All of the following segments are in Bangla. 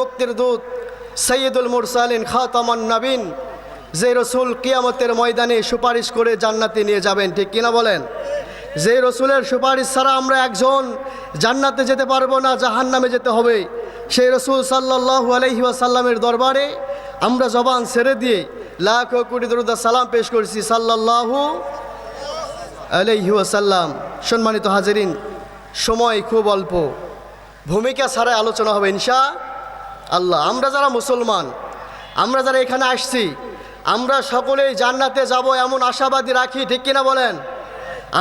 মুক্তির দূত সৈয়দুল মুরসালিন, খাতামান নবীন, যে রসুল কিয়ামতের ময়দানে সুপারিশ করে জান্নাতে নিয়ে যাবেন, ঠিক কিনা বলেন? যে রসুলের সুপারিশ ছাড়া আমরা একজন জান্নাতে যেতে পারব না জাহান নামে যেতে হবে। সেই রসুল সাল্লাহ আলহি সাল্লামের দরবারে আমরা জবান ছেড়ে দিয়ে লাখ কোটি দরুদা সালাম পেশ করছি, সাল্লাল্লাহু আলহি সাল্লাম সম্মানিত হাজারিন, সময় খুব অল্প। ভূমিকা ছাড়াই আলোচনা হবে, ইনশা আল্লাহ, আমরা যারা মুসলমান, আমরা যারা এখানে আসছি, আমরা সকলেই জান্নাতে যাব এমন আশাবাদী রাখি, ঠিক কিনা বলেন?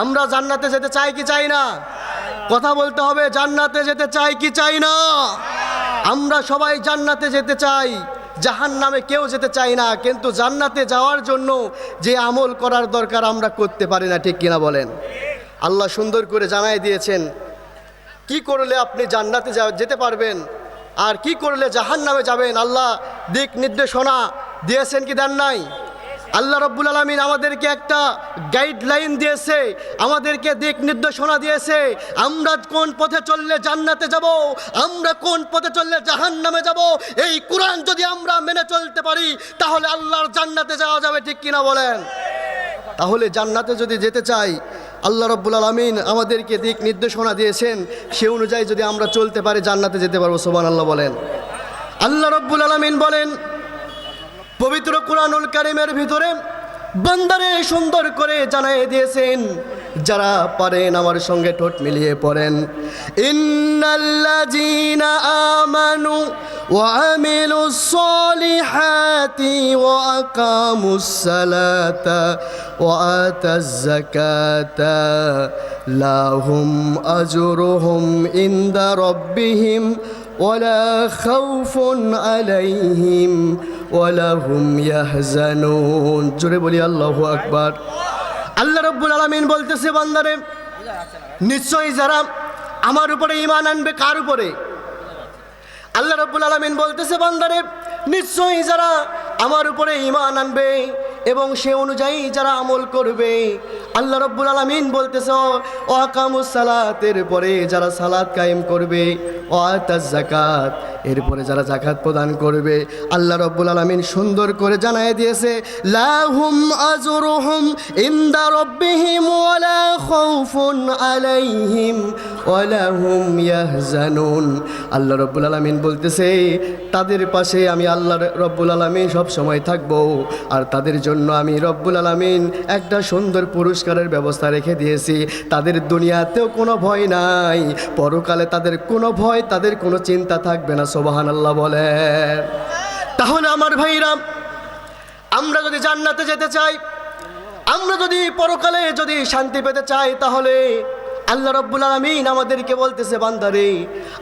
আমরা জান্নাতে যেতে চাই কি চাই না? কথা বলতে হবে, জান্নাতে যেতে চাই কি চাই না? আমরা সবাই জান্নাতে যেতে চাই জাহান নামে কেউ যেতে চাই না, কিন্তু জান্নাতে যাওয়ার জন্য যে আমল করার দরকার আমরা করতে পারি না, ঠিক কিনা বলেন? আল্লাহ সুন্দর করে জানাই দিয়েছেন, কি করলে আপনি জান্নাতে যেতে পারবেন? আর কি করলে জাহান নামে যাবেন? আল্লাহ দিক নির্দেশনা দিয়েছেন কি দেন নাই? আল্লাহ রব্বুল আলমিন আমাদেরকে একটা গাইডলাইন দিয়েছে, আমাদেরকে দিক নির্দেশনা দিয়েছে, আমরা কোন পথে চললে জান্নাতে যাব? আমরা কোন পথে চললে জাহান নামে যাব? এই কোরআন যদি আমরা মেনে চলতে পারি, তাহলে আল্লাহর জান্নাতে যাওয়া যাবে, ঠিক কিনা বলেন? তাহলে জান্নাতে যদি যেতে চাই আল্লাহ রব্বুল আলমিন আমাদেরকে দিক নির্দেশনা দিয়েছেন, সে অনুযায়ী যদি আমরা চলতে পারি, জান্নাতে যেতে পারব সোবান আল্লাহ বলেন। আল্লাহ রব্বুল আলমিন বলেন, পবিত্র কুরআনুল কারিমের ভিতরে বান্দারে সুন্দর করে জানাই দিয়েছেন। যারা পারেন আমার সঙ্গে ঠোঁট মিলিয়ে পড়েন। ইন্নাল্লাযীনা আমানু ওয়া আমিলুস সলিহাতি ওয়া আকামুস সালাতা ওয়া আতাজ যাকাতা। লাহুম আজরুহুম ইনদা রাব্বিহিম ولا خوف عليهم ولا هم يحزنون জোরে বলি আল্লাহু আকবার আল্লাহ রব্বুল আলামিন বলতেছে বান্দারে নিশ্চয়ই যারা আমার উপরে ঈমান আনবে কার উপরে আল্লাহ রব্বুল আলমিন বলতেছে বান্দারে নিশ্চয়ই যারা আমার উপরে ইমান আনবে এবং সে অনুযায়ী যারা আমল করবে, আল্লাহ রব্বুল আলমিন বলতেছে আকামুস সালাতের পরে যারা সালাত কায়েম করবে, ও জাকাত এরপরে যারা জাকাত প্রদান করবে, আল্লাহ রব্বুল আলমিন সুন্দর করে জানাই দিয়েছে, লাহুম আজরুহুম ইন্দা রব্বিহিম ওয়ালা খাউফুন আলাইহিম ওয়ালা হুম ইয়াহজানুন আল্লাহ রব্বুল আলামিন বলতেছে, তাদের পাশে আমি আল্লাহ রব্বুল আলামিন সব সময় থাকব, আর তাদের জন্য আমি রব্বুল আলমিন একটা সুন্দর পুরস্কারের ব্যবস্থা রেখে দিয়েছি। তাদের দুনিয়াতেও কোনো ভয় নাই। পরকালে তাদের কোনো ভয়, তাদের কোনো চিন্তা থাকবে না সোবাহান আল্লাহ বলে তাহলে আমার ভাইরা, আমরা যদি জান্নাতে যেতে চাই, আমরা যদি পরকালে যদি শান্তি পেতে চাই, তাহলে আল্লাহ রব্বুল আলমিন আমাদেরকে বলতেছে, বান্দারে,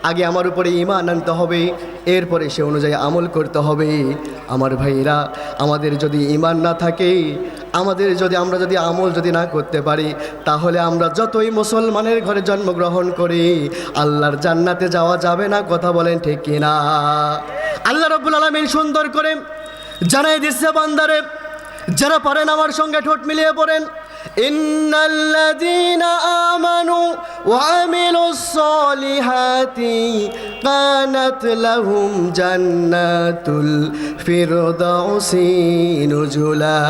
আগে আমার উপরে ইমান আনতে হবে, এরপরে সে অনুযায়ী আমল করতে হবে। আমার ভাইরা আমাদের যদি ইমান না থাকে, আমাদের যদি, আমরা যদি আমল যদি না করতে পারি, তাহলে আমরা যতই মুসলমানের ঘরে জন্মগ্রহণ করি, আল্লাহর জান্নাতে যাওয়া যাবে না, কথা বলেন ঠিক কিনা আল্লাহ রব্বুল আলমিন সুন্দর করে জানাই দিচ্ছে, বান্দারে, যারা পারেন আমার সঙ্গে ঠোঁট মিলিয়ে পড়েন إن الذين آمنوا وعملوا الصالحات كانت لهم جنات الفردوس نزلا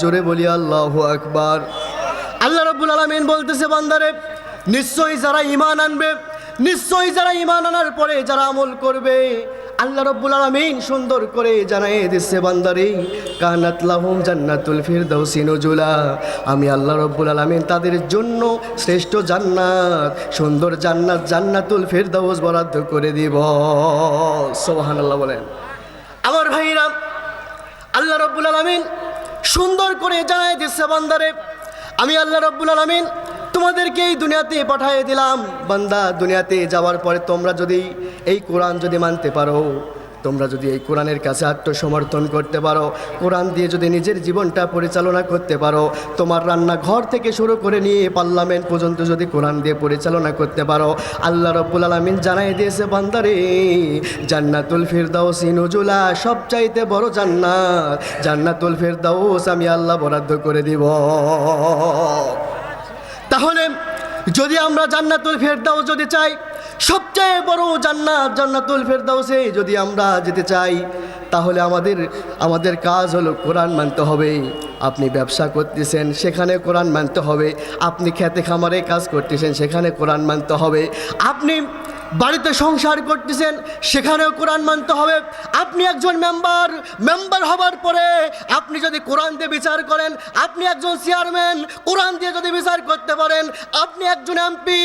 জোরে বলি আল্লাহু আকবার আল্লাহ রাব্বুল আলামিন বলতেছে বান্দারে নিশ্চয়ই যারা ঈমান আনবে নিশ্চয়ই যারা ঈমান আনার পরে যারা আমল করবে আল্লাহ রব্বুল আলামিন সুন্দর করে জানাই দিচ্ছে বান্দারে, কানাত লাহুম জান্নাতুল ফিরদাউসি নজুলা। আমি আল্লাহ রব্বুল আলামিন তাদের জন্য শ্রেষ্ঠ জান্নাত, সুন্দর জান্নাত, জান্নাতুল ফিরদাউস বরাদ্দ করে দিব। সুবহানাল্লাহ বলেন। আমার ভাইরা, আল্লাহ রব্বুল আলমিন সুন্দর করে জানাই দিচ্ছে বান্দারে, আমি আল্লাহ রব্বুল আলমিন তোমাদেরকে এই দুনিয়াতে পাঠিয়ে দিলাম। বান্দা, দুনিয়াতে যাওয়ার পরে তোমরা যদি এই কোরআন যদি মানতে পারো, তোমরা যদি এই কোরআনের কাছে আত্মসমর্থন করতে পারো, কোরআন দিয়ে যদি নিজের জীবনটা পরিচালনা করতে পারো, তোমার রান্না ঘর থেকে শুরু করে নিয়ে পার্লামেন্ট পর্যন্ত যদি কোরআন দিয়ে পরিচালনা করতে পারো, আল্লাহ রব্বুল আলমিন জানাই দিয়েছে বান্দারে জান্নাতুল ফিরদাউস সব চাইতে বড় জান্নাত। জান্নাতুল ফিরদাউস আমি আল্লাহ বরাদ্দ করে দিব। তাহলে যদি আমরা জান্নাতুল ফেরদাও যদি চাই, সবচেয়ে বড় জান্নাত জান্নাতুল ফেরদাউসে যদি আমরা যেতে চাই, তাহলে আমাদের আমাদের কাজ হলো কোরআন মানতে হবে। আপনি ব্যবসা করতেছেন, সেখানে কোরআন মানতে হবে। আপনি খেতে খামারে কাজ করতেছেন, সেখানে কোরআন মানতে হবে। আপনি বাড়িতে সংসার করতেছেন, সেখানেও কোরআন মানতে হবে। আপনি একজন মেম্বার মেম্বার হবার পরে আপনি যদি কোরআন দিয়ে বিচার করেন, আপনি একজন চেয়ারম্যান, কোরআন দিয়ে যদি বিচার করতে পারেন, আপনি একজন এমপি,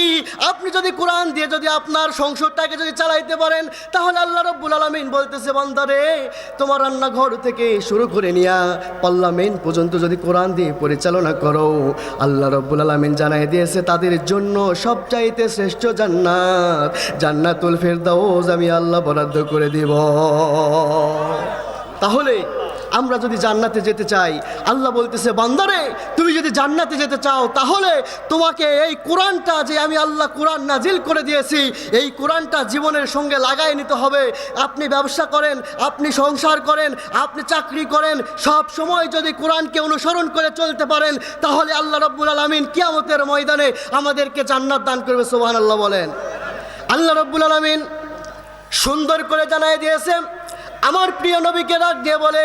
আপনি যদি কোরআন দিয়ে যদি আপনার সংসদটাকে যদি চালাইতে পারেন, তাহলে আল্লাহ রব্বুল আলমিন বলতেছে বান্দারে তোমার রান্নাঘর থেকে শুরু করে নিয়া পার্লামেন্ট পর্যন্ত যদি কোরআন দিয়ে পরিচালনা করো, আল্লাহ রব্বুল আলমিন জানাই দিয়েছে, তাদের জন্য সবচাইতে শ্রেষ্ঠ জান্নাত। জান্নাতুল ফেরদাউস আমি আল্লাহ বরাদ্দ করে দিব। তাহলে আমরা যদি জান্নাতে যেতে চাই, আল্লাহ বলতেছে, বান্দারে, তুমি যদি জান্নাতে যেতে চাও, তাহলে তোমাকে এই কোরআনটা যে আমি আল্লাহ কোরআন নাজিল করে দিয়েছি, এই কোরআনটা জীবনের সঙ্গে লাগাই নিতে হবে। আপনি ব্যবসা করেন, আপনি সংসার করেন, আপনি চাকরি করেন, সব সময় যদি কোরআনকে অনুসরণ করে চলতে পারেন, তাহলে আল্লাহ রব্বুল আলমিন কিয়ামতের ময়দানে আমাদেরকে জান্নাত দান করবে সোহান আল্লাহ বলেন। আল্লাহ রব্বুল আলমিন সুন্দর করে জানাই দিয়েছে, আমার প্রিয় নবীকে ডাক দিয়ে বলে,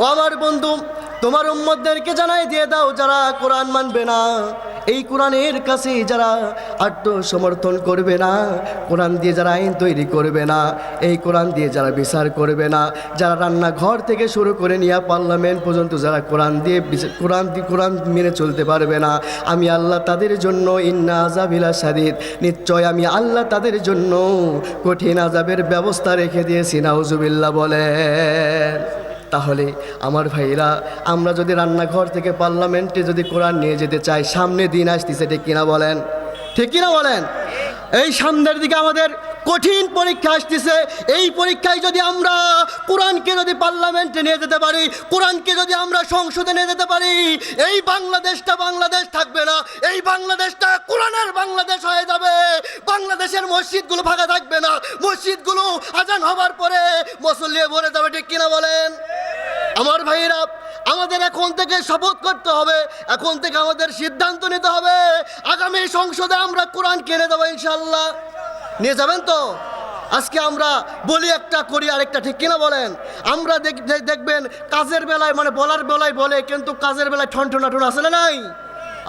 ও আমার বন্ধু, তোমার উম্মদদেরকে জানাই দিয়ে দাও যারা কোরআন মানবে না। এই কোরআনের কাছে যারা আত্ম সমর্থন করবে না, কোরআন দিয়ে যারা আইন তৈরি করবে না, এই কোরআন দিয়ে যারা বিচার করবে না, যারা রান্নাঘর থেকে শুরু করে নিয়ে পার্লামেন্ট পর্যন্ত যারা কোরআন দিয়ে কোরআন দিয়ে, কোরআন মেনে চলতে পারবে না, আমি আল্লাহ তাদের জন্য ইন্না আজাবিলা সাদিদ নিশ্চয় আমি আল্লাহ তাদের জন্য কঠিন আজাবের ব্যবস্থা রেখে দিয়েছি, নাউজুবিল্লাহ বলেন। তাহলে আমার ভাইরা আমরা যদি রান্নাঘর থেকে পার্লামেন্টে যদি কোরআন নিয়ে যেতে চাই, সামনে দিন আসতেছে, ঠিক কিনা বলেন? ঠিক কিনা বলেন? এই সামনের দিকে আমাদের কঠিন পরীক্ষা আসতেছে। এই পরীক্ষায় যদি আমরা কোরআনকে যদি পার্লামেন্টে নিয়ে যেতে পারি, কোরআনকে যদি আমরা সংসদে নিয়ে যেতে পারি, এই বাংলাদেশটা বাংলাদেশ থাকবে না। এই বাংলাদেশটা কোরআনের বাংলাদেশ হয়ে যাবে। বাংলাদেশের মসজিদগুলো ফাঁকা থাকবে না। মসজিদগুলো আজান হবার পরে মুসল্লিয়ে ভরে যাবে, ঠিক কিনা বলেন? আমার ভাইরা আমাদের এখন থেকে শপথ করতে হবে। এখন থেকে আমাদের সিদ্ধান্ত নিতে হবে। আগামী সংসদে আমরা কোরআন কেনে দেবো ইনশাল্লাহ নিয়ে যাবেন তো? আজকে আমরা বলি একটা, করি আরেকটা, ঠিক কিনা বলেন? আমরা দেখবেন কাজের বেলায় মানে বলার বেলায় বলে, কিন্তু কাজের বেলায় ঠন ঠন আছে না নাই?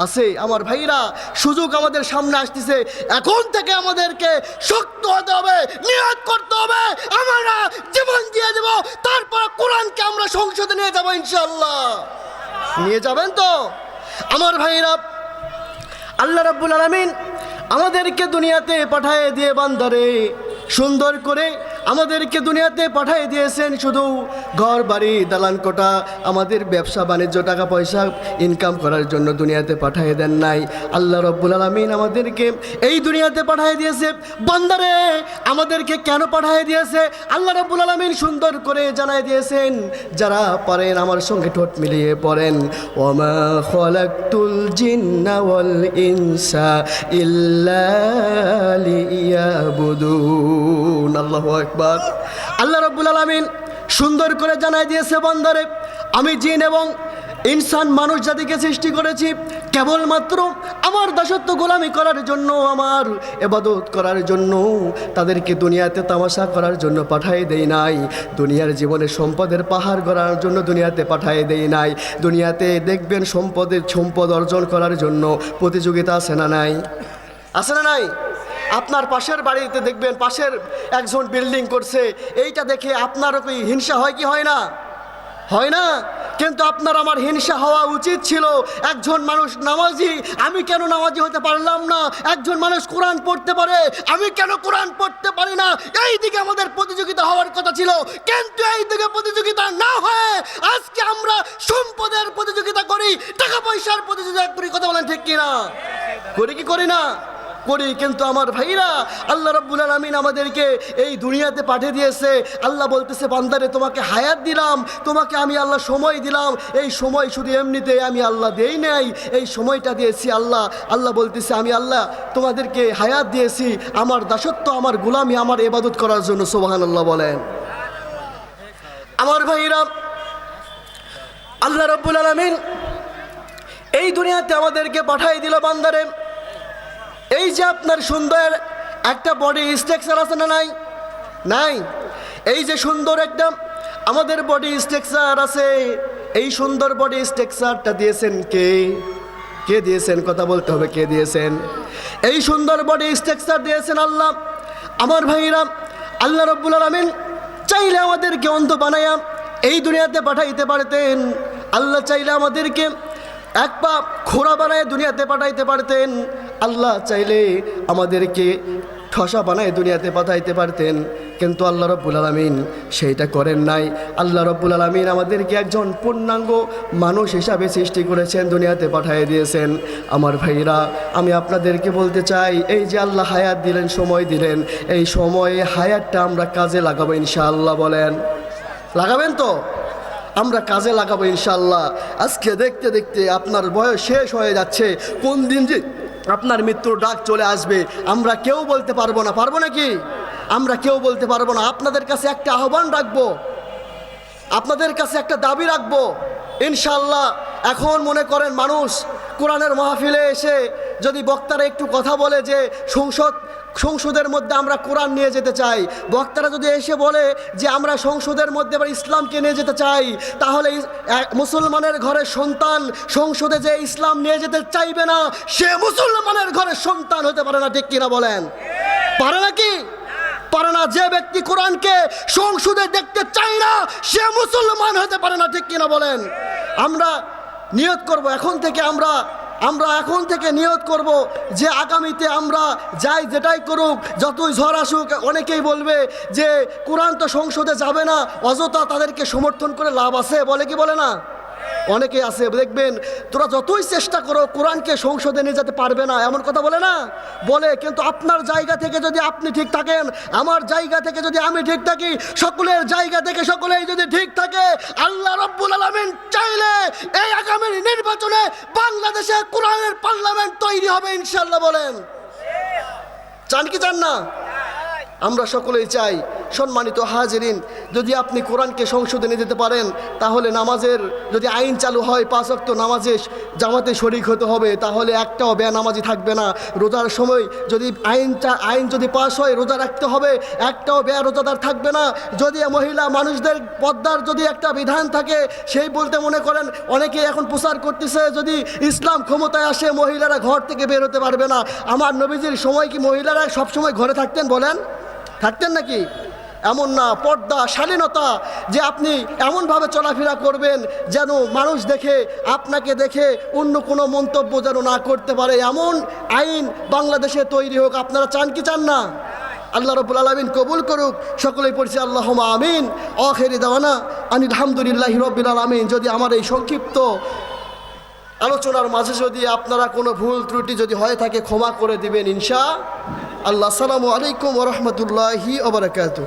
আছে। আমার ভাইরা, সুযোগ আমাদের সামনে আসতেছে। এখন থেকে আমাদেরকে শক্ত হতে হবে, নিয়াত করতে হবে। আমরা জীবন দিয়ে দেব। তারপর কোরআনকে আমরা সংসদে নিয়ে যাব ইনশাল্লাহ নিয়ে যাবেন তো? আমার ভাইরা, আল্লাহ রাব্বুল আলামিন আমাদেরকে দুনিয়াতে পাঠায় দিয়ে বান্দারে। সুন্দর করে আমাদেরকে দুনিয়াতে পাঠায় দিয়েছেন শুধু ঘর বাড়ি দালান কোটা আমাদের ব্যবসা, বাণিজ্য টাকা পয়সা ইনকাম করার জন্য দুনিয়াতে পাঠিয়ে দেন নাই। আল্লাহ রব্বুল আলমিন আমাদেরকে এই দুনিয়াতে পাঠিয়ে দিয়েছে। বান্দারে, আমাদেরকে কেন পাঠিয়ে দিয়েছে? আল্লাহ রব্বুল আলমিন সুন্দর করে জানাই দিয়েছেন, যারা পারেন আমার সঙ্গে ঠোঁট মিলিয়ে পড়েন। ওমা আল্লাহু আকবার। আল্লাহ রাব্বুল আলামিন সুন্দর করে জানাই দিয়েছে বন্দরে। আমি জিন এবং ইনসান মানুষ জাতিকে সৃষ্টি করেছি, কেবলমাত্র আমার দাসত্ব গোলামি করার জন্য, আমার এবাদত করার জন্য, তাদেরকে দুনিয়াতে তামাশা করার জন্য পাঠাই দেই নাই, দুনিয়ার জীবনে সম্পদের পাহাড় গড়ার জন্য দুনিয়াতে পাঠাই দেই নাই, দুনিয়াতে দেখবেন সম্পদের, সম্পদ অর্জন করার জন্য প্রতিযোগিতা আছে না নাই? আছে না নাই? আপনার পাশের বাড়িতে দেখবেন পাশের একজন বিল্ডিং করছে। এইটা দেখে আপনারও কি হিংসা হয় কি হয় না? হয় না? কিন্তু আপনার আমার হিংসা হওয়া উচিত ছিল। একজন মানুষ নামাজি, আমি কেন নামাজি হতে পারলাম না? একজন মানুষ কোরআন পড়তে পারে, আমি কেন কোরআন পড়তে পারি না? এই দিকে আমাদের প্রতিযোগিতা হওয়ার কথা ছিল, কিন্তু এই দিকে প্রতিযোগিতা না হয়ে আজকে আমরা সম্পদের প্রতিযোগিতা করি, টাকা পয়সার প্রতিযোগিতা করি। কথা বলেন ঠিক কিনা? করি কি করি না? করি কিন্তু আমার ভাইরা আল্লাহ রব্বুল আলমিন আমাদেরকে এই দুনিয়াতে পাঠিয়ে দিয়েছে। আল্লাহ বলতেছে, বান্দারে, তোমাকে হায়াত দিলাম, তোমাকে আমি আল্লাহ সময় দিলাম। এই সময় শুধু এমনিতে আমি আল্লাহ দেই নাই, এই সময়টা দিয়েছি আল্লাহ। আল্লাহ বলতেছে, আমি আল্লাহ তোমাদেরকে হায়াত দিয়েছি, আমার দাসত্ব, আমার গুলামি, আমার এবাদত করার জন্য। সোবাহান আল্লাহ বলেন। আমার ভাইরা, আল্লাহ রব্বুল আলমিন এই দুনিয়াতে আমাদেরকে পাঠাই দিল বান্দারে। এই যে আপনার সুন্দর একটা বডি স্ট্রাকচার আছে না নাই? নাই? এই যে সুন্দর একটা আমাদের বডি স্ট্রাকচার আছে, এই সুন্দর বডি স্ট্রাকচারটা দিয়েছেন কে? কে দিয়েছেন? কথা বলতে হবে, কে দিয়েছেন? এই সুন্দর বডি স্ট্রাকচার দিয়েছেন আল্লাহ। আমার ভাইরা, আল্লাহ রব্বুল আলমিন চাইলে আমাদেরকে অন্ধ বানায়া এই দুনিয়াতে পাঠাইতে পারতেন। আল্লাহ চাইলে আমাদেরকে এক পা খোড়া বানায় দুনিয়াতে পাঠাইতে পারতেন। আল্লাহ চাইলে আমাদেরকে ঠসা বানায় দুনিয়াতে পাঠাইতে পারতেন, কিন্তু আল্লাহ রব্বুল আলমিন সেইটা করেন নাই। আল্লাহ রব্বুল আলমিন আমাদেরকে একজন পূর্ণাঙ্গ মানুষ হিসাবে সৃষ্টি করেছেন, দুনিয়াতে পাঠিয়ে দিয়েছেন। আমার ভাইরা আমি আপনাদেরকে বলতে চাই, এই যে আল্লাহ হায়াত দিলেন, সময় দিলেন, এই সময়ে হায়াতটা আমরা কাজে লাগাবো ইনশাআল্লাহ বলেন। লাগাবেন তো? আমরা কাজে লাগাবো ইনশাল্লাহ আজকে দেখতে দেখতে আপনার বয়স শেষ হয়ে যাচ্ছে। কোন দিন যে আপনার মৃত্যুর ডাক চলে আসবে। আমরা কেউ বলতে পারব না। পারব নাকি? আমরা কেউ বলতে পারব না। আপনাদের কাছে একটা আহ্বান রাখব। আপনাদের কাছে একটা দাবি রাখব। ইনশাল্লাহ এখন মনে করেন মানুষ কোরআনের মাহফিলে এসে যদি বক্তারা একটু কথা বলে যে সংসদ, সংসদের মধ্যে আমরা কোরআন নিয়ে যেতে চাই, বক্তারা যদি এসে বলে যে আমরা সংসদের মধ্যে এবার ইসলামকে নিয়ে যেতে চাই, তাহলে মুসলমানের ঘরের সন্তান সংসদে যে ইসলাম নিয়ে যেতে চাইবে না, সে মুসলমানের ঘরের সন্তান হতে পারে না, ঠিক কিনা বলেন? পারে নাকি পারে না, যে ব্যক্তি কোরআনকে সংসদে দেখতে চায় না, সে মুসলমান হতে পারে না, ঠিক কিনা বলেন? আমরা নিয়ত করব। এখন থেকে আমরা আমরা এখন থেকে নিয়ত করব যে আগামীতে আমরা যাই যেটাই করুক, যতই ঝড় আসুক, অনেকেই বলবে যে কোরআন তো সংসদে যাবে না, অযথা তাদেরকে সমর্থন করে লাভ আছে, বলে কি বলে না? অনেকে আছে, দেখবেন, তোরা যতই চেষ্টা করো, কোরআনকে সংসদে নিয়ে যেতে পারবে না, এমন কথা বলে না। বলে, কিন্তু আপনার জায়গা থেকে যদি আপনি ঠিক থাকেন, আমার জায়গা থেকে যদি আমি ঠিক থাকি, সকলের জায়গা থেকে সকলেই যদি ঠিক থাকে, আল্লাহ রব্বুল আলমিন চাইলে এই আগামী নির্বাচনে বাংলাদেশে কোরআনের পার্লামেন্ট তৈরি হবে ইনশাল্লাহ বলেন। চান কি চান না? আমরা সকলেই চাই। সম্মানিত হাজিরিন, যদি আপনি কোরআনকে সংশোধনে যেতে পারেন, তাহলে নামাজের যদি আইন চালু হয়, পাঁচ অক্ত নামাজে জামাতে শরিক হতে হবে, তাহলে একটাও বেনামাজি থাকবে না। রোজার সময় যদি আইনটা, আইন যদি পাস হয়, রোজা রাখতে হবে, একটাও বেয়া রোজাদার থাকবে না। যদি মহিলা মানুষদের পদ্মার যদি একটা বিধান থাকে, সেই বলতে মনে করেন, অনেকে এখন প্রচার করতেছে যদি ইসলাম ক্ষমতায় আসে, মহিলারা ঘর থেকে বের হতে পারবে না। আমার নবীজির সময় কি মহিলারা সবসময় ঘরে থাকতেন বলেন? থাকতেন নাকি? এমন না, পর্দা, শালীনতা যে আপনি এমনভাবে চলাফেরা করবেন যেন মানুষ দেখে, আপনাকে দেখে অন্য কোনো মন্তব্য যেন না করতে পারে। এমন আইন বাংলাদেশে তৈরি হোক, আপনারা চান কি চান না? আল্লাহ রবুল আলমিন কবুল করুক, সকলেই পড়ছি আল্লাহ আমিন। অখেরি দেওয়ানা আনিল আলহামদুলিল্লাহ রবিল আলমিন। যদি আমার এই সংক্ষিপ্ত আলোচনার মাঝে যদি আপনারা কোনো ভুল ত্রুটি যদি হয়ে থাকে, ক্ষমা করে দিবেন ইনশা আল্লাহ। সালামু আলাইকুম ওরহমতুল্লাহি ওবরাকাতু